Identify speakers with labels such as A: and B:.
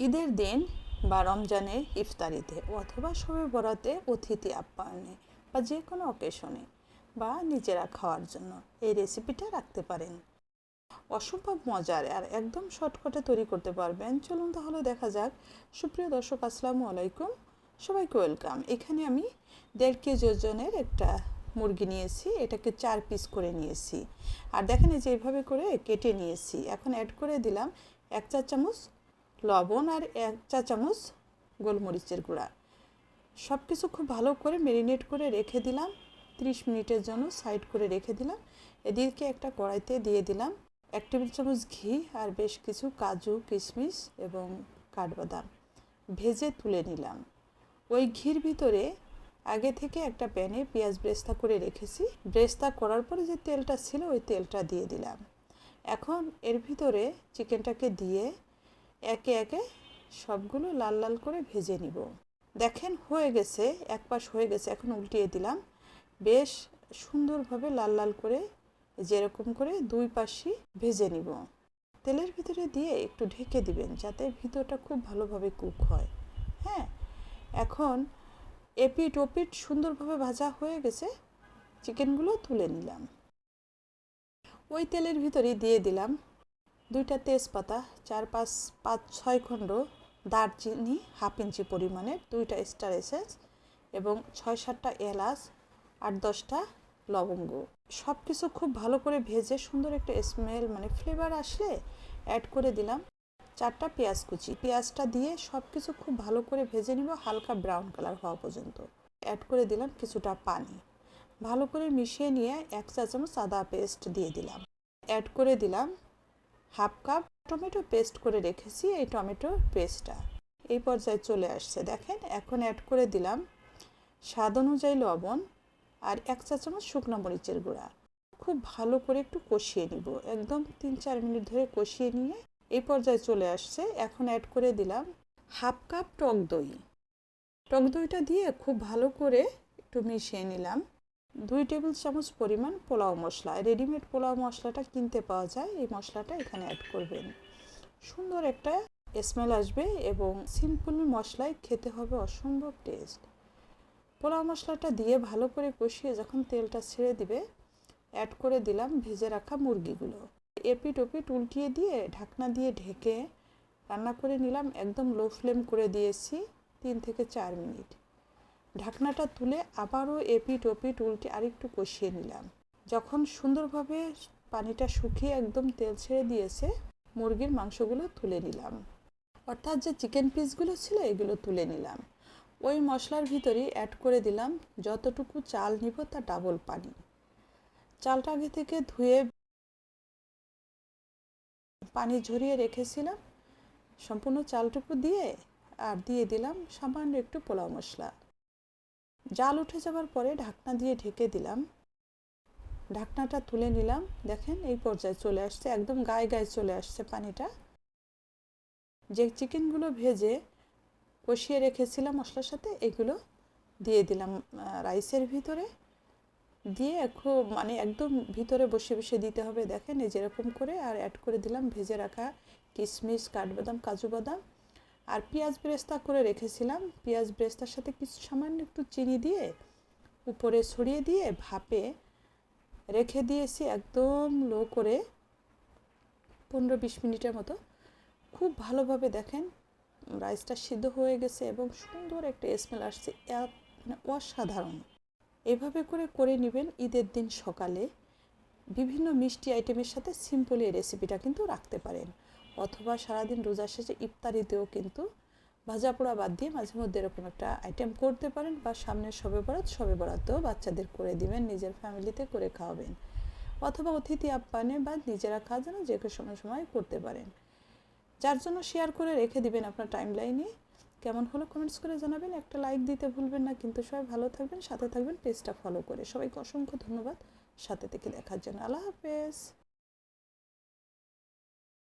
A: ঈদের দিন বা রমজানে ইফতারিতে অথবা শবে বরাতে অতিথি আপ্যায়নে বা যে কোনো অকেশনে বা নিজেরা খাওয়ার জন্য এই রেসিপিটা রাখতে পারেন। অসম্ভব মজার আর একদম শর্টকাটে তৈরি করতে পারবেন। চলুন তাহলে দেখা যাক। সুপ্রিয় দর্শক, আসসালামু আলাইকুম। সবাইকে ওয়েলকাম এখানে আমি দেড় কেজি ওজনের একটা মুরগি নিয়েছি। এটাকে চার পিস করে নিয়েছি। আর দেখেন যে এইভাবে করে কেটে নিয়েছি। এখন অ্যাড করে দিলাম এক চার চামচ লবণ আর এক চা চামচ গোলমরিচের গুঁড়া। সব কিছু খুব ভালো করে মেরিনেট করে রেখে দিলাম। ত্রিশ মিনিটের জন্য সাইড করে রেখে দিলাম। এদিকে একটা কড়াইতে দিয়ে দিলাম এক টেবিল চামচ ঘি আর বেশ কিছু কাজু, কিশমিশ এবং কাঠবাদাম। ভেজে তুলে নিলাম। ওই ঘির ভিতরে আগে থেকে একটা প্যানে পেঁয়াজ ব্রেস্তা করে রেখেছি। ব্রেস্তা করার পরে যে তেলটা ছিল ওই তেলটা দিয়ে দিলাম। এখন এর ভিতরে চিকেনটাকে দিয়ে একে একে সবগুলো লাল লাল করে ভেজে নিব। দেখেন হয়ে গেছে এক পাশ হয়ে গেছে, এখন উল্টিয়ে দিলাম। বেশ সুন্দরভাবে লাল লাল করে যেরকম করে দুই পাশই ভেজে নিব। তেলের ভিতরে দিয়ে একটু ঢেকে দিবেন যাতে ভিতরটা খুব ভালোভাবে কুক হয়। হ্যাঁ এখন এপিট ওপিট সুন্দরভাবে ভাজা হয়ে গেছে, চিকেনগুলো তুলে নিলাম। ওই তেলের ভিতরে দিয়ে দিলাম। দুইটা তেজপাতা, চার পাঁচ পাঁচ, ছয় খণ্ড দারচিনি, হাফ ইঞ্চি পরিমাণে, দুইটা স্টার এসেন্স এবং ছয় সাতটা এলাচ, আট দশটা লবঙ্গ। সব কিছু খুব ভালো করে ভেজে সুন্দর একটা স্মেল মানে ফ্লেভার আসলে অ্যাড করে দিলাম চারটা পেঁয়াজ কুচি। পেঁয়াজটা দিয়ে সব কিছু খুব ভালো করে ভেজে নিব, হালকা ব্রাউন কালার হওয়া পর্যন্ত। অ্যাড করে দিলাম কিছুটা পানি। ভালো করে মিশিয়ে নিয়ে এক চা চামচ আদা পেস্ট দিয়ে দিলাম। অ্যাড করে দিলাম হাফ কাপ টমেটো পেস্ট করে রেখেছি, এই টমেটো পেস্টটা। এই পর্যায়ে চলে আসছে। দেখেন, এখন অ্যাড করে দিলাম স্বাদ অনুযায়ী লবণ আর এক চা চামচ শুকনো মরিচের গুঁড়া। খুব ভালো করে একটু কষিয়ে নিব। একদম তিন চার মিনিট ধরে কষিয়ে নিয়ে এই পর্যায়ে চলে আসছে। এখন অ্যাড করে দিলাম হাফ কাপ টক দই। টক দইটা দিয়ে খুব ভালো করে একটু মিশিয়ে নিলাম। দুই টেবিল চামচ পরিমাণ পোলাও মশলা। রেডিমেড পোলাও মশলাটা কিনতে পাওয়া যায়। এই মশলাটা এখানে অ্যাড করবেন। সুন্দর একটা স্মেল আসবে এবং সিম্পল মশলায় খেতে হবে অসম্ভব টেস্ট পোলাও মশলাটা দিয়ে ভালো করে কষিয়ে যখন তেলটা ছেড়ে দিবে অ্যাড করে দিলাম ভেজে রাখা মুরগিগুলো। এপিট ওপিট উল্টিয়ে দিয়ে ঢাকনা দিয়ে ঢেকে রান্না করে নিলাম। একদম লো ফ্লেম করে দিয়েছি তিন থেকে চার মিনিট। ঢাকনাটা তুলে আবারও এপিট ওপিট উল্টে আরেকটু কষিয়ে নিলাম। যখন সুন্দরভাবে পানিটা শুকিয়ে একদম তেল ছেড়ে দিয়েছে, মুরগির মাংসগুলো তুলে নিলাম। অর্থাৎ যে চিকেন পিসগুলো ছিল, এগুলো তুলে নিলাম। ওই মশলার ভিতরেই অ্যাড করে দিলাম যতটুকু চাল নিব তা ডাবল পানি। চালটা আগে থেকে ধুয়ে পানি ঝরিয়ে রেখেছিলাম। সম্পূর্ণ চালটুকু দিয়ে আর দিয়ে দিলাম সামান্য একটু পোলাও মশলা। জাল উঠে যাওয়ার পরে ঢাকনা দিয়ে ঢেকে দিলাম। ঢাকনাটা তুলে নিলাম। দেখেন, এই পর্যায়ে চলে আসছে, একদম গায়ে গায়ে চলে আসছে পানিটা। যে চিকেনগুলো ভেজে কষিয়ে রেখেছিলাম মশলার সাথে, এগুলো দিয়ে দিলাম রাইসের ভিতরে। দিয়ে খুব মানে একদম ভিতরে বসে বসে দিতে হবে। দেখেন, এই যেরকম করে, আর অ্যাড করে দিলাম ভেজে রাখা কিশমিশ, কাঠবাদাম, কাজু বাদাম। আর পেঁয়াজ ব্রেস্তা করে রেখেছিলাম। পেঁয়াজ ব্রেস্তার সাথে কিছু সামান্য একটু চিনি দিয়ে উপরে ছড়িয়ে দিয়ে ভাপে রেখে দিয়েছি একদম লো করে পনেরো বিশ মিনিটের মতো। খুব ভালোভাবে দেখেন রাইসটা সিদ্ধ হয়ে গেছে এবং সুন্দর একটা স্মেল আসছে। মানে অসাধারণ। এভাবে করে করে নেবেন ঈদের দিন সকালে। বিভিন্ন মিষ্টি আইটেমের সাথে সিম্পলি এই রেসিপিটা কিন্তু রাখতে পারেন। অথবা সারাদিন রোজা শেষে ইফতারিতেও কিন্তু ভাজা পোড়া বাদ দিয়ে মাঝে মধ্যে এরকম একটা আইটেম করতে পারেন বা সামনের সবে বরাত সবে বরাতেও বাচ্চাদের করে দিবেন, নিজের ফ্যামিলিতে করে খাওয়াবেন। অথবা অতিথি আপ্যায়নে বা নিজেরা খাওয়ার জন্য যে কোনো সময় করতে পারেন। যার জন্য শেয়ার করে রেখে দিবেন আপনার টাইম লাইনে কেমন হলো কমেন্টস করে জানাবেন। একটা লাইক দিতে ভুলবেন না, কিন্তু সবাই ভালো থাকবেন, সাথে থাকবেন পেজটা ফলো করে। সবাইকে অসংখ্য ধন্যবাদ। সাথে থেকে দেখার জন্য আল্লাহ হাফেজ।